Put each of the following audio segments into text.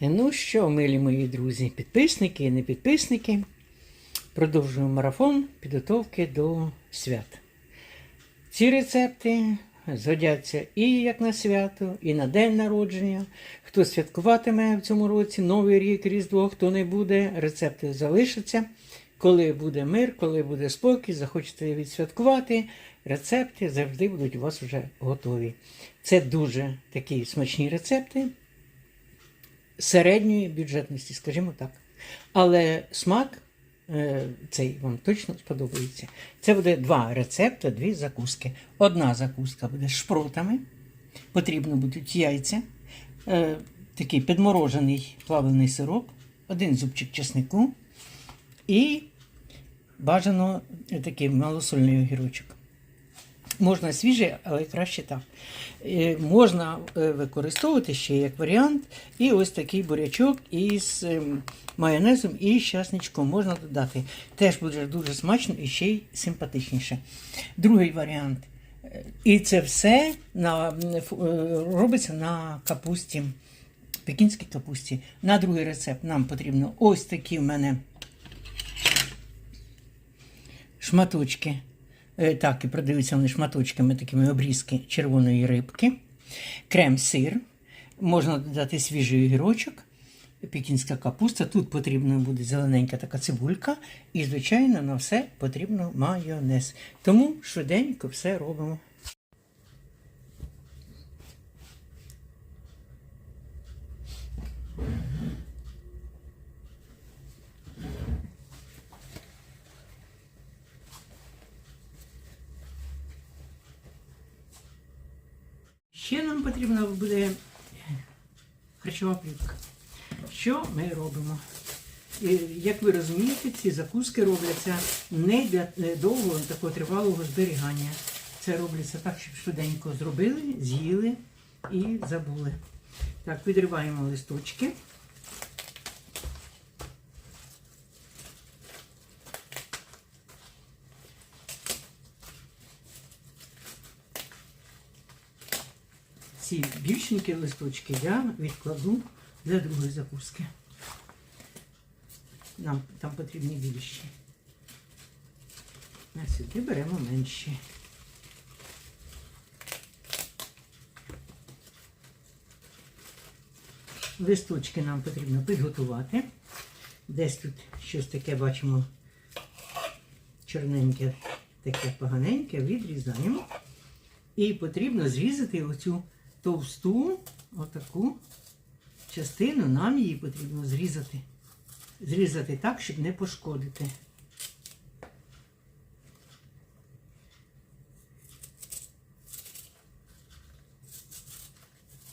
Ну що, милі мої друзі, підписники і не підписники, продовжуємо марафон підготовки до свят. Ці рецепти згодяться і як на свято, і на день народження. Хто святкуватиме в цьому році Новий рік, Різдво, хто не буде, рецепти залишаться. Коли буде мир, коли буде спокій, захочете відсвяткувати, рецепти завжди будуть у вас вже готові. Це дуже такі смачні рецепти середньої бюджетності, скажімо так. Але смак е, цей вам точно сподобається. Це буде два рецепти, дві закуски. Одна закуска буде з шпротами. Потрібно будуть яйця, е, такий підморожений плавлений сирок, один зубчик чеснику і бажано такий малосольний огірочок. Можна свіжий, але краще так. Е, Можна е, використовувати ще як варіант. І ось такий бурячок із ем, майонезом і щасничком можна додати. Теж буде дуже смачно і ще й симпатичніше. Другий варіант. Е, І це все на, робиться на капусті, пекінській капусті. На другий рецепт нам потрібно ось такі в мене шматочки. Е, Так, і продаються вони шматочками, такими обрізки червоної рибки, крем-сир, можна додати свіжий огірочок, пікінська капуста. Тут потрібна буде зелененька така цибулька, і, звичайно, на все потрібно майонез. Тому швиденько все робимо. Ще нам потрібна буде харчова плівка. Що ми робимо? Як ви розумієте, ці закуски робляться не для е, довгого такого тривалого зберігання. Це робиться так, щоб швиденько зробили, з'їли і забули. Так, відриваємо листочки. Ці більшенькі листочки я відкладу для другої закуски. Нам там потрібні більші. А сюди беремо менші. Листочки нам потрібно підготувати. Десь тут щось таке бачимо чорненьке, таке поганеньке, відрізаємо. І потрібно зрізати оцю товсту, отаку частину, нам її потрібно зрізати. Зрізати так, щоб не пошкодити.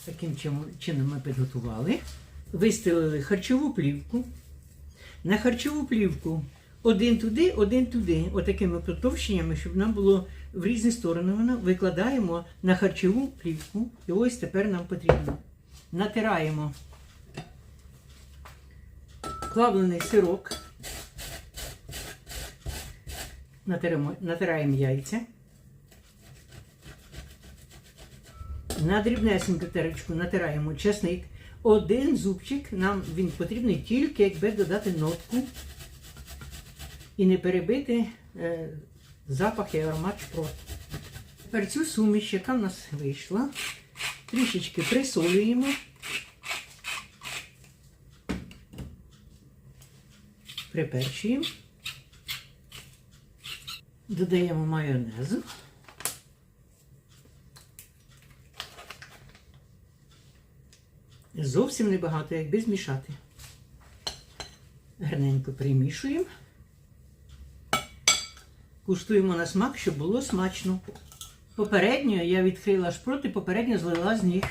Таким чином- ми підготували. Вистелили харчову плівку. На харчову плівку один туди, один туди. Отакими потовщеннями, щоб нам було в різні сторони. Воно викладаємо на харчову плівку. І ось тепер нам потрібно. Натираємо плавлений сирок. Натираємо, натираємо яйця. На дрібнесеньку терочку натираємо чесник. Один зубчик, нам він потрібний тільки, якби додати нотку і не перебити е, запах і аромат шпрот. Тепер цю суміш, яка в нас вийшла, трішечки присолюємо. Приперчуємо. Додаємо майонезу. Зовсім небагато, якби змішати. Гарненько примішуємо. Куштуємо на смак, щоб було смачно. Попередньо я відкрила шпроти, попередньо злила з них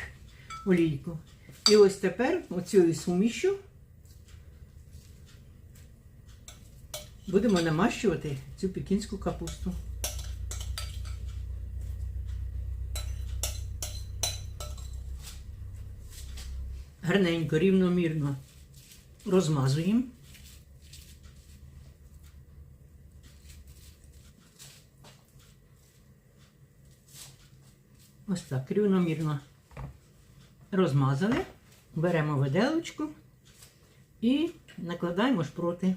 олійку. І ось тепер оцю сумішю будемо намащувати цю пекінську капусту. Гарненько, рівномірно розмазуємо. Ось так, рівномірно розмазали. Беремо виделочку і накладаємо шпроти.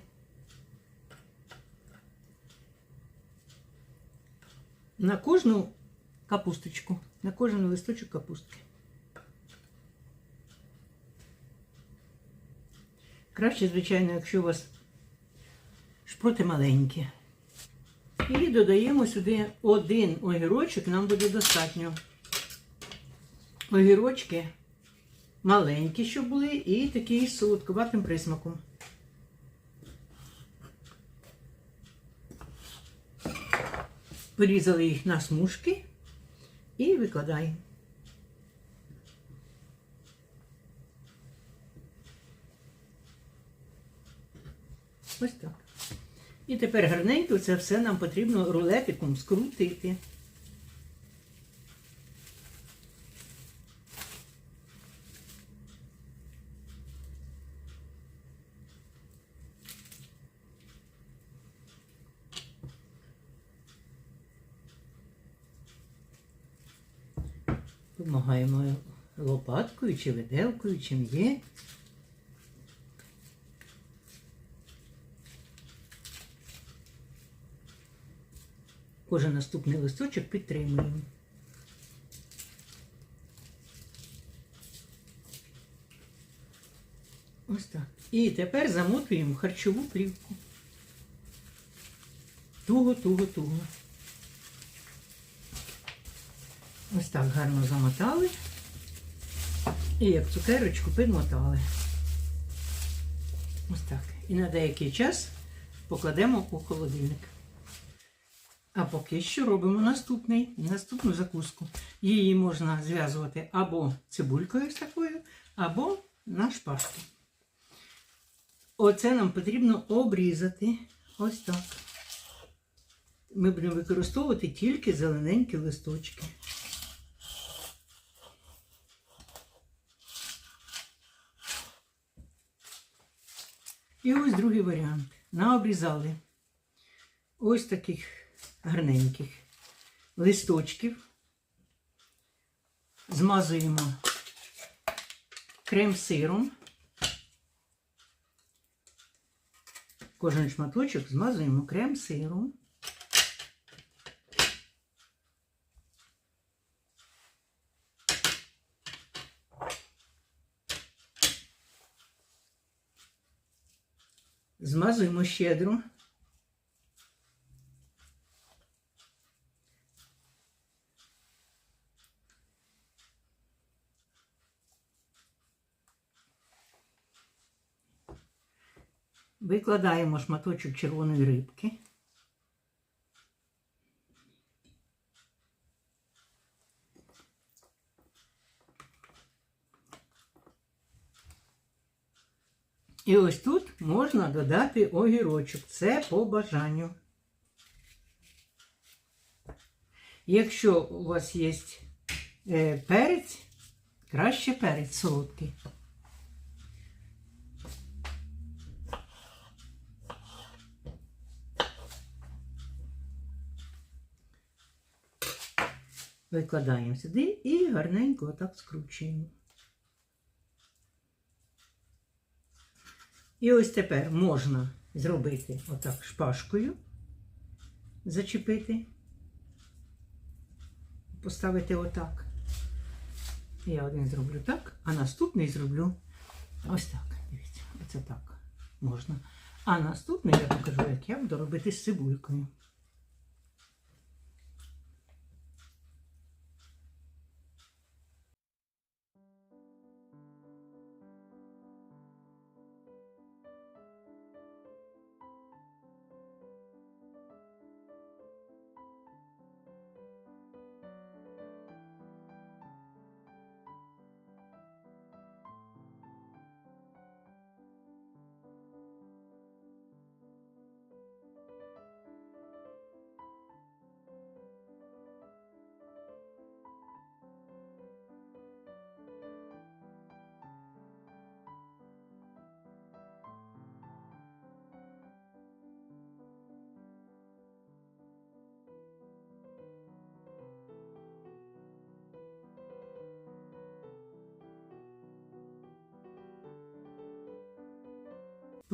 На кожну капусточку, на кожен листочок капустки. Краще, звичайно, якщо у вас шпроти маленькі. І додаємо сюди один огірочок, нам буде достатньо. Огірочки маленькі, щоб були, і такі з солодкуватим присмаком. Порізали їх на смужки і викладаємо. Ось так. І тепер гарненько це все нам потрібно рулетиком скрутити. Помагаємо лопаткою чи виделкою, чим є. Кожен наступний листочок підтримуємо. Ось так. І тепер замотуємо харчову плівку. Туго, Ось так гарно замотали. І як цукерочку підмотали. Ось так. І на деякий час покладемо у холодильник. А поки що робимо наступний, наступну закуску. Її можна зв'язувати або цибулькою з такою, або на шпажку. Оце нам потрібно обрізати. Ось так. Ми будемо використовувати тільки зелененькі листочки. І ось другий варіант. Наобрізали ось таких гарненьких листочків. Змазуємо крем-сиром. Кожен шматочок змазуємо крем-сиром. Змазуємо щедро. Викладаємо шматочок червоної рибки. І ось тут можна додати огірочок. Це по бажанню. Якщо у вас є е, перець, краще перець солодкий. Викладаємо сюди і гарненько отак скручуємо. І ось тепер можна зробити отак шпажкою, зачепити, поставити отак. Я один зроблю так, а наступний зроблю ось так. Дивіться, оце так можна. А наступний я покажу, як я буду робити з цибулькою.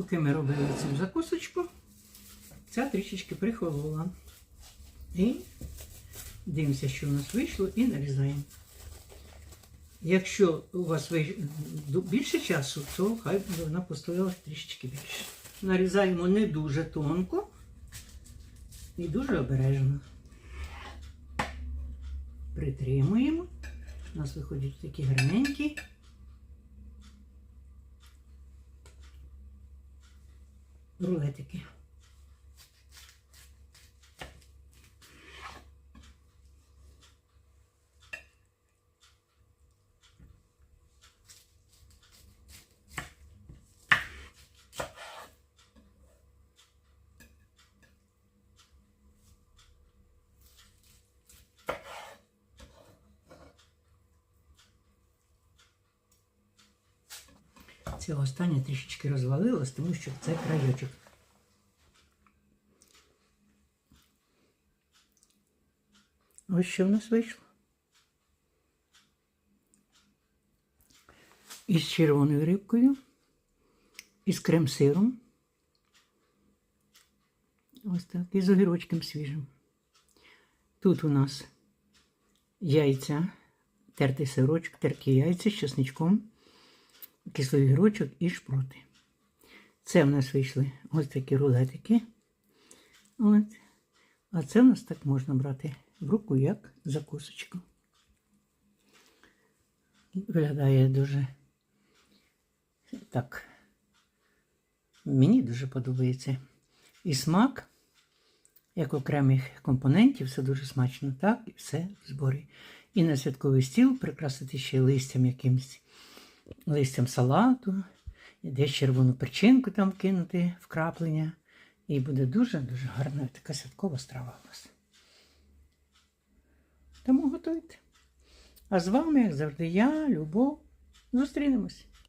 Поки ми робили цю закусочку, ця трішечки прихолола. І дивимося, що у нас вийшло, і нарізаємо. Якщо у вас більше часу, то хай вона постояла трішечки більше. Нарізаємо не дуже тонко і дуже обережно. Притримуємо. У нас виходять такі гарненькі. Рулетики. Це останнє трішечки розвалилось, тому що це краєчок. Ось що в нас вийшло. Із червоною рибкою, із крем-сиром. Ось так, і з огірочком свіжим. Тут у нас яйця, тертий сирочок, терті яйця з чесничком кислий гірочок і шпроти. Це в нас вийшли ось такі рулетики. От. А це в нас так можна брати в руку як закусочку. Виглядає дуже так. Мені дуже подобається. І смак, як окремих компонентів, все дуже смачно, так, і все в зборі. І на святковий стіл прикрасити ще листям якимось листям салату, десь червону перчинку там кинути вкраплення. І буде дуже-дуже гарна така святкова страва у вас. Тому готуйте. А з вами, як завжди, я, Любов, зустрінемось.